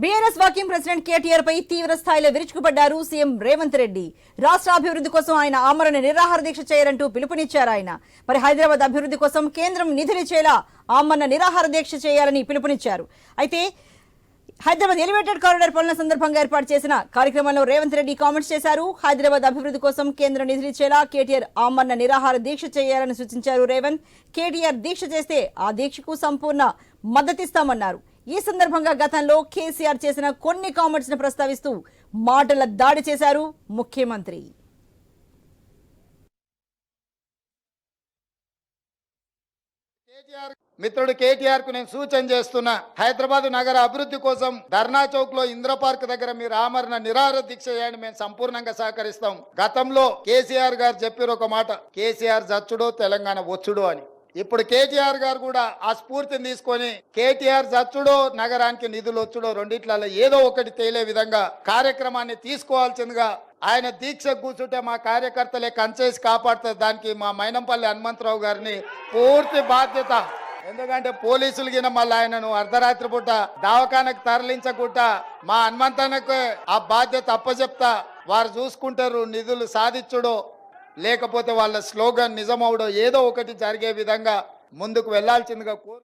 BRS వాక్యం president KTR పై తీవ్ర స్థాయిలో విరుచుకుపడ్డారు సీఎం రేవంత్ రెడ్డి. రాష్ట్ర అభివృద్ధి కోసం ఆయన ఆమరణ నిరాహార దీక్ష చేయాలంటూ పిలుపునిచ్చారు ఆయన. మరి హైదరాబాద్ అభివృద్ధి కోసం కేంద్రం నిధులిచ్చేలా ఆమరణ నిరాహార దీక్ష చేయాలని పిలుపునిచ్చారు. అయితే హైదరాబాద్ ఎలివేటెడ్ కారిడార్ పనుల సందర్భంగా ఏర్పాటు చేసిన కార్యక్రమంలో రేవంత్ రెడ్డి కామెంట్స్ చేశారు. హైదరాబాద్ అభివృద్ధి కోసం కేంద్రం నిధులిచ్చేలా కేటీఆర్ ఆమరణ నిరాహార దీక్ష చేయాలని సూచించారు రేవంత్. కేటీఆర్ దీక్ష చేస్తే ఆ దీక్షకు సంపూర్ణ మద్దతిస్తామన్నారు. ఈ సందర్భంగా గతంలో కేసీఆర్ చేసిన కొన్ని కామెంట్స్ను ప్రస్తావిస్తూ మాటల దాడి చేశారు ముఖ్యమంత్రి. మిత్రుడు కేటీఆర్కు నేను సూచన చేస్తున్నా హైదరాబాద్ నగర అభివృద్ధి కోసం ధర్నా చౌక్లో ఇంద్ర పార్క్ దగ్గర మీరు ఆమరణ నిరాహార దీక్ష చేయండి మేము సంపూర్ణంగా సహకరిస్తాం. గతంలో కేసీఆర్ గారు చెప్పారు ఒక మాట కేసీఆర్ చచ్చుడో తెలంగాణ వచ్చుడో అని. ఇప్పుడు కేటీఆర్ గారు కూడా ఆ స్ఫూర్తిని తీసుకొని కేటీఆర్ చచ్చుడో నగరానికి నిధులు వచ్చుడో రెండిట్లలో ఏదో ఒకటి తేలే విధంగా కార్యక్రమాన్ని తీసుకోవాల్సిందిగా ఆయన దీక్ష కూర్చుంటే మా కార్యకర్తలే కంచేసి కాపాడుతుంది దానికి మా మైనంపల్లి హనుమంతరావు గారిని పూర్తి బాధ్యత. ఎందుకంటే పోలీసులు గిన మళ్ళీ ఆయనను అర్ధరాత్రి పూట దవాఖానకు తరలించకుండా మా హనుమంతనకు ఆ బాధ్యత అప్పచెప్తా వారు చూసుకుంటారు నిధులు సాధించుడో లేకపోతే వాళ్ళ స్లోగన్ నిజమవడం ఏదో ఒకటి జరిగే విధంగా ముందుకు వెళ్ళాల్సిందిగా కోరు